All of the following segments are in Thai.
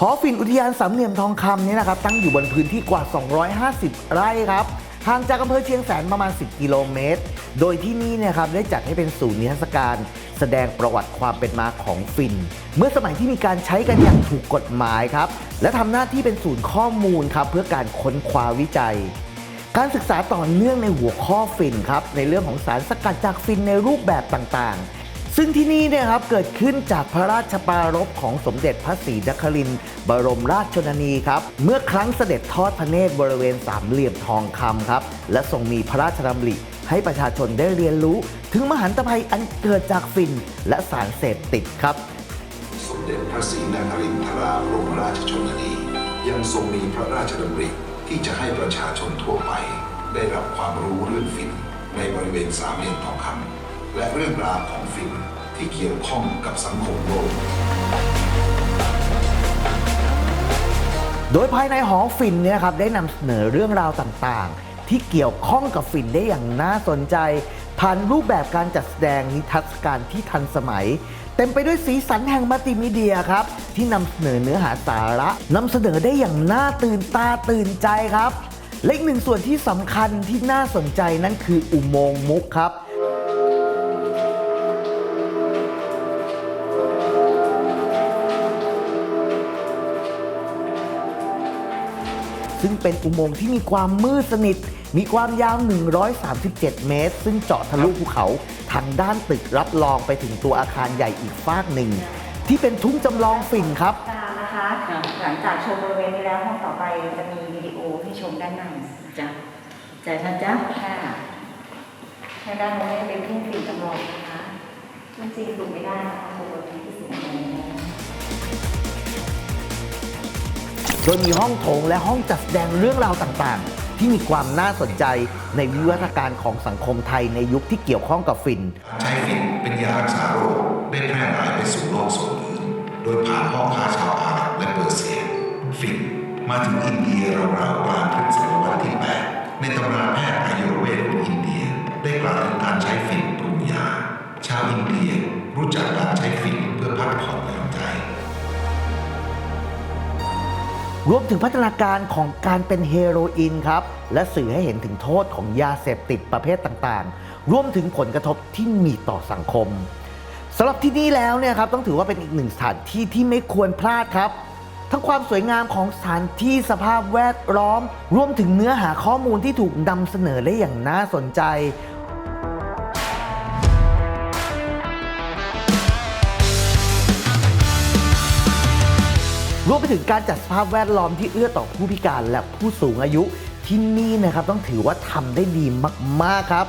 หอฝิ่นอุทยานสามเหลี่ยมทองคำนี้นะครับตั้งอยู่บนพื้นที่กว่า 250 ไร่ครับห่างจากอำเภอเชียงแสนประมาณ 10 กิโลเมตร โดยที่นี่เนยครับได้จัดให้เป็นศูนย์นิทรรศการ แสดงประวัติความเป็นมาของฝิ่น เมื่อสมัยที่มีการใช้กันอย่างถูกกฎหมายครับ และทำหน้าที่เป็นศูนย์ข้อมูลครับเพื่อการค้นคว้าวิจัย การศึกษาต่อเนื่องในหัวข้อฟินครับในเรื่องของสารสกัดจากฟินในรูปแบบต่างๆ ซึ่งที่นี่เนี่ยครับเกิดขึ้นจากพระราชปรารภของสมเด็จพระศรีนครินทร์บรมราชชนนีครับ เมื่อครั้งเสด็จทอดพระเนตรบริเวณสามเหลี่ยมทองคำครับ และทรงมีพระราชดำริให้ประชาชนได้เรียนรู้ ถึงมหันตภัยอันเกิดจากฟินและสารเสพติดครับ สมเด็จพระศรีนครินทราบรมราชชนนี ยังทรงมีพระราชดำริที่จะให้ประชาชนทั่วไป ได้รับความรู้เรื่องฝิ่นในบริเวณสามเหลี่ยมทองคำ และเรื่องราวของฝิ่นที่เกี่ยวข้องกับสังคมโลก โดยภายในหอฝิ่นเนี่ยครับได้นำเสนอเรื่องราวต่างๆ ที่เกี่ยวข้องกับฝิ่นได้อย่างน่าสนใจผ่านรูปแบบการจัดแสดงนิทรรศการที่ทันสมัย เต็มไปด้วยสีสันแห่งมัลติมีเดียครับ ที่นำเสนอเนื้อหาสาระนำเสนอได้อย่างน่าตื่นตาตื่นใจครับ และอีกหนึ่งส่วนที่สำคัญที่น่าสนใจนั่นคืออุโมงค์มุกครับ ซึ่งเป็นอุโมงค์ที่มีความมืดสนิท มีความยาว 137 เมตร ซึ่งเจาะทะลุภูเขาทางด้านตึกรับรองไปถึงตัวอาคารใหญ่อีกฟากหนึ่ง ที่เป็นทุ่งจำลองฝิ่นครับ ตามนะคะหลังจากชมบริเวณนี้แล้วห้องต่อไปจะมีวิดีโอให้ชมด้านในจ้ะจ่ายทันจ้ะค่ะทางด้านโน้นจะเป็นทุ่งฝิ่นจำลองนะคะจริงๆดูไม่ได้นะคะบนที่สูงกว่านี้นะคะ โดยมีห้องโถงและห้องจัดแสดงเรื่องราวต่างๆ ที่มีความน่าสนใจในวิวัฒนาการของสังคมไทยในยุคที่เกี่ยวข้องกับฝิ่นใช้ฝิ่นเป็นยารักษาโรคได้แพร่หลายไปสู่โลกส่วนอื่น โดยผ่านพ่อค้าชาวอาหรับและเปอร์เซียฝิ่นมาถึงอินเดียราวๆกลางคริสตศตวรรษที่ 8 ในตำราแพทย์อายุรเวทของอินเดีย ได้กล่าวถึงการใช้ฝิ่นปรุงยา ชาวอินเดียรู้จักการใช้ฝิ่นเพื่อพักผ่อนหย่อน รวมถึงพัฒนาการของการเป็นเฮโรอีนครับ และสื่อให้เห็นถึงโทษของยาเสพติดประเภทต่างๆ รวมถึงผลกระทบที่มีต่อสังคมสำหรับที่นี่แล้วเนี่ยครับต้องถือว่าเป็นอีกหนึ่งสถานที่ที่ไม่ควรพลาดครับ ทั้งความสวยงามของสถานที่สภาพแวดล้อม รวมถึงเนื้อหาข้อมูลที่ถูกนำเสนอได้อย่างน่าสนใจ รวมไปถึงการจัดสภาพแวดล้อมที่เอื้อต่อผู้พิการและผู้สูงอายุที่นี่นะครับต้องถือว่าทำได้ดีมาก ๆ ครับ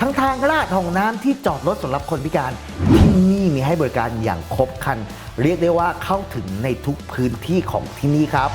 ทั้งทางลาดห้องน้ำที่จอดรถสำหรับคนพิการที่นี่มีให้บริการอย่างครบครัน เรียกได้ว่าเข้าถึงในทุกพื้นที่ของที่นี่ครับ